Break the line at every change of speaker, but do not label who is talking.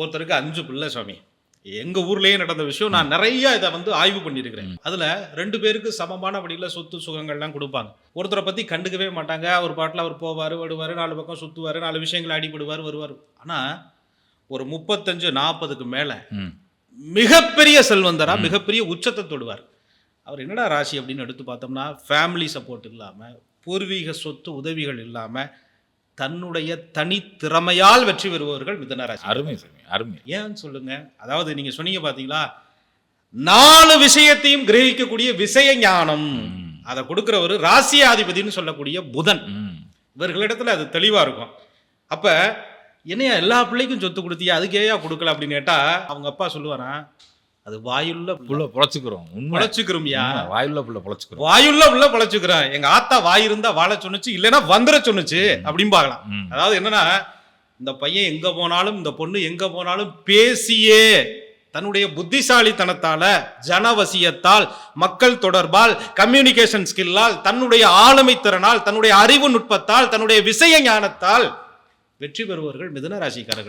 ஒருத்தருக்கு அஞ்சு பிள்ளை சுவாமி. எங்க ஊர்லயே நடந்த விஷயம் நான் நிறைய இதை வந்து ஆய்வு பண்ணியிருக்கிறேன். அதுல ரெண்டு பேருக்கு சமமான வழியில சொத்து சுகங்கள்லாம் கொடுப்பாங்க. ஒருத்தரை பத்தி கண்டுக்கவே மாட்டாங்க. அவர் பாட்டில் அவர் போவார் வருவார் நாலு பக்கம் சுத்துவார் நாலு விஷயங்களை அடிபடுவார் வருவார். ஆனா ஒரு முப்பத்தஞ்சு நாற்பதுக்கு மேல. மிகப்பெரிய செல்வந்தரா மிகப்பெரிய உச்சத்தை தொடுவார். அவர் என்னடா ராசி அப்படின்னு எடுத்து பார்த்தோம்னா ஃபேமிலி சப்போர்ட் இல்லாமல் பூர்வீக சொத்து உதவிகள் இல்லாமல் தன்னுடைய தனித்திறமையால் வெற்றி பெறுபவர்கள் மிதன ராசி
அருமை சாமி அருமை.
ஏன்னு சொல்லுங்க? அதாவது நீங்க சொன்னீங்க பாத்தீங்களா? நாலு விஷயத்தையும் கிரகிக்கக்கூடிய விஷய ஞானம். அதை கொடுக்கிறவர் ராசியாதிபதினு சொல்லக்கூடிய புதன். இவர்களிடத்துல அது தெளிவா இருக்கும். அப்ப என்னையா எல்லா பிள்ளைக்கும் சொத்து கொடுத்தியா? அதுக்கு ஏயா கொடுக்கல அப்படின்னு கேட்டா அவங்க அப்பா சொல்லுவாராம் அது வாயுள்ள
புள்ள பொழைச்சுக்கிறோம்
பொழைச்சுக்கிறோம்யா.
வாயுள்ள புள்ள பொழைச்சுக்கிறோம்.
வாயுள்ள உள்ள பொழைச்சுக்கிறேன் எங்க ஆத்தா வாய் இருந்தா வாழ சொன்னுச்சு இல்லைன்னா வந்துட சொன்னுச்சு அப்படின்னு பார்க்கலாம். அதாவது என்னன்னா இந்த பையன் எங்க போனாலும் இந்த பொண்ணு எங்க போனாலும் பேசியே தன்னுடைய புத்திசாலித்தனத்தால ஜனவசியத்தால் மக்கள் தொடர்பால் கம்யூனிகேஷன் ஸ்கில்லால் தன்னுடைய ஆளுமை திறனால் தன்னுடைய அறிவு நுட்பத்தால் தன்னுடைய விஷய ஞானத்தால் வெற்றி பெறுபவர்கள் மிதுன ராசிக்காரர்கள்.